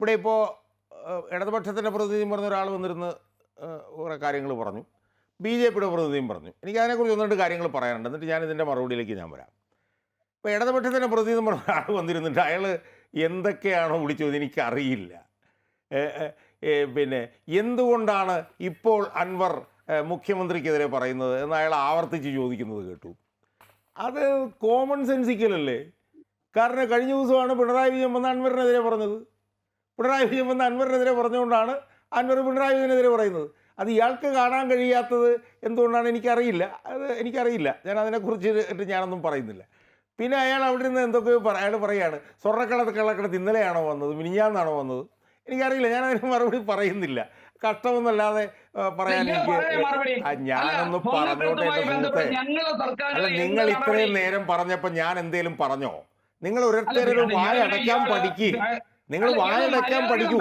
ഇവിടെ ഇപ്പോൾ ഇടതുപക്ഷത്തിന്റെ പ്രതിനിധിയും പറഞ്ഞ ഒരാൾ വന്നിരുന്ന് കുറേ കാര്യങ്ങൾ പറഞ്ഞു. ബി ജെ പിയുടെ പ്രതിനിധിയും പറഞ്ഞു. എനിക്ക് അതിനെക്കുറിച്ച് ഒന്ന് രണ്ട് കാര്യങ്ങൾ പറയാനുണ്ട്. എന്നിട്ട് ഞാൻ ഇതിന്റെ മറുപടിയിലേക്ക് ഞാൻ വരാം. ഇപ്പോൾ ഇടതുപക്ഷത്തിന്റെ പ്രതിനിധി പറഞ്ഞ ഒരാൾ വന്നിരുന്നിട്ട് അയാൾ എന്തൊക്കെയാണോ വിളിച്ചത് എനിക്കറിയില്ല. പിന്നെ എന്തുകൊണ്ടാണ് ഇപ്പോൾ അൻവർ മുഖ്യമന്ത്രിക്കെതിരെ പറയുന്നത് എന്ന് അയാൾ ആവർത്തിച്ച് ചോദിക്കുന്നത് കേട്ടു. അത് കോമൺ സെൻസിക്കലല്ലേ കാരണം കഴിഞ്ഞ ദിവസമാണ് പിണറായി വിജയൻ വന്ന് അൻവറിനെതിരെ പറഞ്ഞത്. പിണറായി വിജയൻ വന്ന് അൻവറിനെതിരെ പറഞ്ഞുകൊണ്ടാണ് അൻവർ പിണറായി വിജയനെതിരെ പറയുന്നത്. അത് ഇയാൾക്ക് കാണാൻ കഴിയാത്തത് എന്തുകൊണ്ടാണ് എനിക്കറിയില്ല. അത് എനിക്കറിയില്ല. ഞാൻ അതിനെക്കുറിച്ച് ഞാനൊന്നും പറയുന്നില്ല. പിന്നെ അയാൾ അവിടെ നിന്ന് എന്തൊക്കെയോ പറ അയാൾ പറയാണ് സ്വർണക്കടത്ത് കള്ളക്കടത്ത് ഇന്നലെയാണോ വന്നത്? മിനിഞ്ഞാന്നാണോ വന്നത്? എനിക്കറിയില്ല. ഞാൻ അതിന് മറുപടി പറയുന്നില്ല. കഷ്ടമൊന്നല്ലാതെ പറയാൻ എനിക്ക് ഞാനൊന്ന് പറഞ്ഞോട്ടെ എന്റെ സുഹൃത്തെ. അല്ല നിങ്ങൾ ഇത്രയും നേരം പറഞ്ഞപ്പോൾ ഞാൻ എന്തേലും പറഞ്ഞോ? നിങ്ങൾ അത് വായ അടയ്ക്കാൻ ഇയാളെ- പഠിക്ക്. നിങ്ങൾ വായടക്കാൻ പഠിക്കൂ.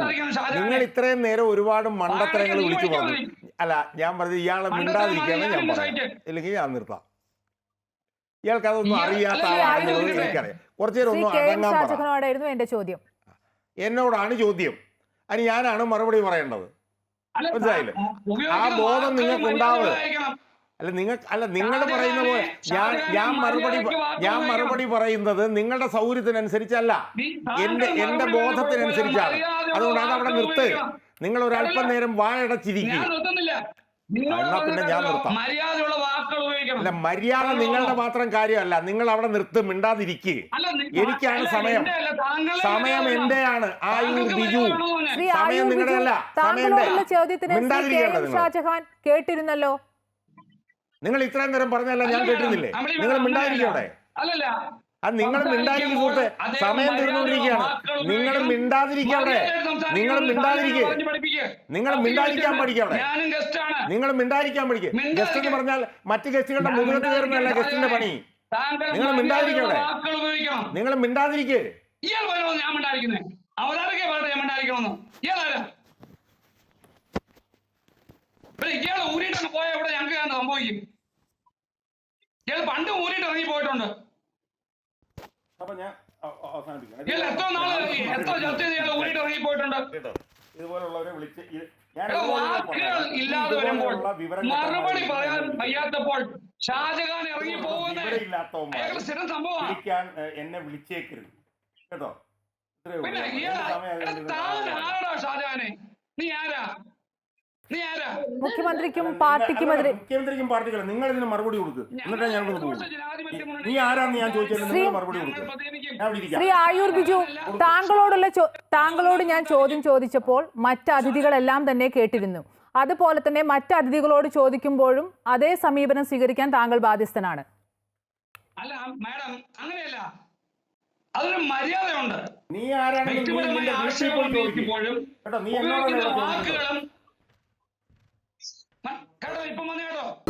നിങ്ങൾ ഇത്രയും നേരം ഒരുപാട് മണ്ടത്തരങ്ങൾ വിളിച്ചു പറഞ്ഞു. അല്ല ഞാൻ പറഞ്ഞത് ഇയാളെ മിണ്ടാതിരിക്കാന്ന് ഞാൻ പറയാം ഇല്ലെങ്കിൽ ഞാൻ നിർത്താം. ഇയാൾക്ക് അതൊന്നും അറിയാത്ത ആളാണെന്നുള്ളത് എനിക്കറിയാം. കുറച്ചു നേരം ഒന്നും അടങ്ങാൻ പറ. എന്റെ ചോദ്യം. എന്നോടാണ് ചോദ്യം. അതിന് ഞാനാണ് മറുപടി പറയേണ്ടത്. മനസ്സിലായില്ലേ? ആ ബോധം നിങ്ങൾക്ക് ഉണ്ടാവുക. അല്ല നിങ്ങൾ അല്ല നിങ്ങൾ പറയുന്ന പോലെ ഞാൻ ഞാൻ മറുപടി ഞാൻ മറുപടി പറയുന്നത് നിങ്ങളുടെ സൗകര്യത്തിനനുസരിച്ചല്ല എന്റെ എന്റെ ബോധത്തിനനുസരിച്ചാണ്. അതുകൊണ്ട് അത് അവിടെ നിർത്ത്. നിങ്ങൾ ഒരല്പം അല്പം നേരം വാഴടച്ചിരിക്കും എന്നാ പിന്നെ ഞാൻ നിർത്താം. മര്യാദയുള്ള വാക്കുകൾ ഉപയോഗിക്കണം. അല്ല മര്യാദ നിങ്ങളുടെ മാത്രം കാര്യമല്ല. നിങ്ങൾ അവിടെ നിർത്ത് മിണ്ടാതിരിക്കുക എനിക്കാണ് സമയം. സമയം എന്റെയാണ്. ആയൂർ ബിജു. സമയം നിങ്ങളുടെയല്ല, സമയം താങ്കളോടുള്ള ചോദ്യത്തിന് ശ്രീ കെ മിണ്ടാതിരിക്കേണ്ട എം നിങ്ങൾ. ഷാജഹാൻ കേട്ടിരുന്നല്ലോ? നിങ്ങൾ ഇത്രയും നേരം പറഞ്ഞല്ല ഞാൻ കേട്ടിരുന്നില്ലേ? നിങ്ങൾ അവിടെ. അല്ലല്ല. അത് നിങ്ങൾ മിണ്ടായിരിക്കും സുഹൃത്തെ സമയം തീർന്നുകൊണ്ടിരിക്കുകയാണ്. നിങ്ങൾ സംസാരിക്കണം. നിങ്ങൾ മിണ്ടാതിരിക്കുക നിങ്ങൾ മിണ്ടാതിരിക്കാൻ പഠിക്കാവിടെ നിങ്ങൾ മിണ്ടാതിരിക്കാൻ പഠിക്കുക. ഗസ്റ്റ് എന്ന് പറഞ്ഞാൽ മറ്റു ഗസ്റ്റുകളുടെ മുഖത്ത് കയറുന്നതല്ല ഗസ്റ്റിന്റെ പണി. നിങ്ങൾ ഉപയോഗിക്കണം. നിങ്ങൾ മിണ്ടാതിരിക്കേ. ഞാൻ അവരാരൊക്കെ ഞാൻ ഇയാളാരാ ഇയാൾ ഊരിട്ടങ്ങ് പോയ സംഭവിക്കും ഇയാൾ പണ്ട് ഊരിട്ട് ഇറങ്ങി പോയിട്ടുണ്ട്. അപ്പൊ ഞാൻ അവസാനിപ്പിക്കാം. ഇയാൾ എത്ര നാൾ എത്ര ചർച്ച ചെയ്ത് ഊരിട്ട് ഇറങ്ങി പോയിട്ടുണ്ട്. ഇതുപോലുള്ളവരെ വിളിച്ച്. ഇല്ലാതെ വരുമ്പോൾ മറുപടി പറയാൻ വയ്യാത്തപ്പോൾ ഷാജഹാൻ ഇറങ്ങി പോകുന്നത് സ്ഥിരം സംഭവമാണ് എന്നെ വിളിച്ചേക്കരുത്. കേട്ടോ? പിന്നെ താൻ ഷാജഹാനെ? നീ ആരാ? മുഖ്യമന്ത്രിക്കും പാർട്ടിക്കുമെതിരെ പാർട്ടിക്കും അല്ല, എതിരെ മുഖ്യമന്ത്രിക്കും പാർട്ടിക്കല്ല നിങ്ങൾ ഇതിന് മറുപടി കൊടുക്കുക എന്നിട്ടാ ഞാൻ കൊണ്ട് പോകും നീ ആരാന്ന് ഞാൻ ചോദിച്ചാൽ ശ്രീ- മറുപടി കൊടുക്കുക ശ്രീ ആയൂർ ബിജു താങ്കളോടുള്ള താങ്കളോട് ഞാൻ ചോദ്യം ചോദിച്ചപ്പോൾ മറ്റ് അതിഥികളെല്ലാം തന്നെ കേട്ടിരുന്നു. അതുപോലെ തന്നെ മറ്റ് അതിഥികളോട് ചോദിക്കുമ്പോഴും അതേ സമീപനം സ്വീകരിക്കാൻ താങ്കൾ ബാധ്യസ്ഥനാണ്. അല്ല മാഡം അങ്ങനെയല്ല. അതൊരു മര്യാദയുണ്ട്. നീ ആരാണെങ്കിലും നീ വ്യക്തിപരമായ ആശയങ്ങൾ പോയി ചോദിക്കും ഉപയോഗിക്കുമ്പോഴും കേട്ടോ നീ എന്നോടാണ് ഉപയോഗിക്കുന്ന ഇവിടെ ചോദിക്കുന്നത് വാക്കുകളും മ- കേട്ടോ ഇപ്പം വന്നു കേട്ടോ